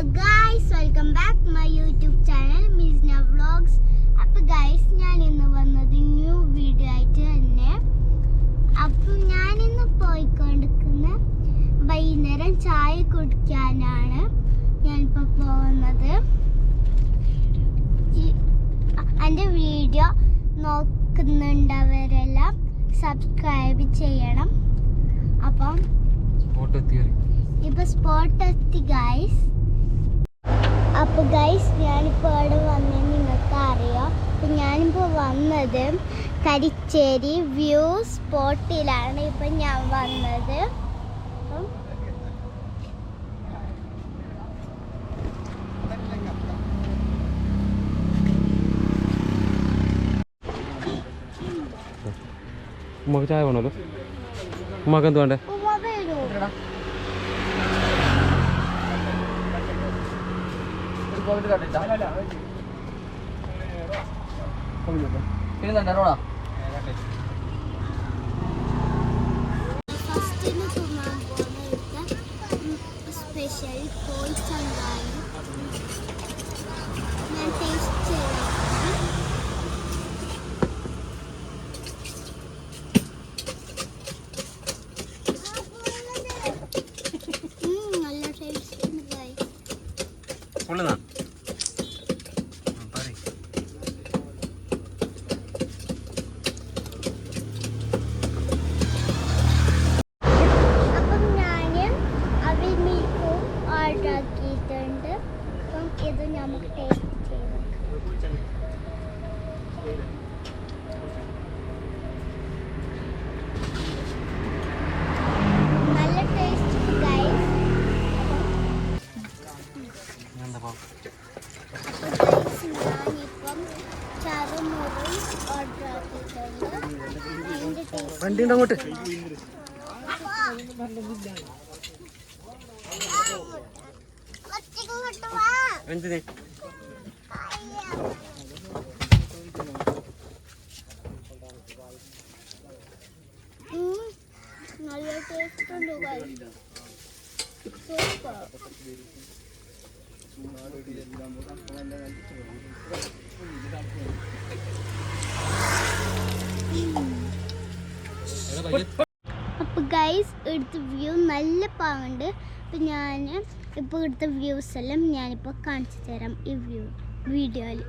Guys welcome back my YouTube channel Misna vlogs അപ്പോൾ guys ഞാൻ ഇന്ന് വന്നത് ന്യൂ വീഡിയോ ആയിട്ട് തന്നെ. അപ്പം ഞാനിന്ന് പോയിക്കൊണ്ടിരിക്കുന്ന വൈകുന്നേരം ചായ കുടിക്കാനാണ് ഞാനിപ്പോൾ പോകുന്നത്. എന്റെ വീഡിയോ നോക്കുന്നുണ്ടവരെല്ലാം സബ്സ്ക്രൈബ് ചെയ്യണം. അപ്പം സ്പോട്ട് എത്തിയറി ഇപ്പൊ സ്പോട്ട് എത്തി ഗൈസ് അപ്പൊ ഗൈസ് ഞാനിപ്പോൾ അവിടെ വന്നത് നിങ്ങൾക്ക് അറിയാം അപ്പം ഞാനിപ്പോൾ വന്നത് കരിച്ചേരി വ്യൂ സ്പോട്ടിലാണ് ഇപ്പം ഞാൻ വന്നത്. അപ്പം ഉമ്മക്ക് ചായ വേണമല്ലോ. ഉമ്മക്ക് എന്ത് വേണ്ടേ? വരൂ ഫസ്റ്റിന് തിന്നാൻ പോകുന്നത് സ്പെഷ്യൽ കോഴി ചങ്കാണ് ഞാൻ ടേസ്റ്റ് ചെയ്യാം ഉം, വണ്ടി ഉണ്ട് അങ്ങോട്ട് എന്തിന് നല്ല ടേസ്റ്റ് ഉണ്ട് അപ്പോൾ ഗൈസ് എടുത്ത വ്യൂ നല്ല പാങ്ങുണ്ട്. അപ്പോൾ ഞാൻ ഇപ്പോൾ എടുത്ത വ്യൂസ് എല്ലാം ഞാനിപ്പോൾ കാണിച്ചു തരാം ഈ വ്യൂ വീഡിയോയിൽ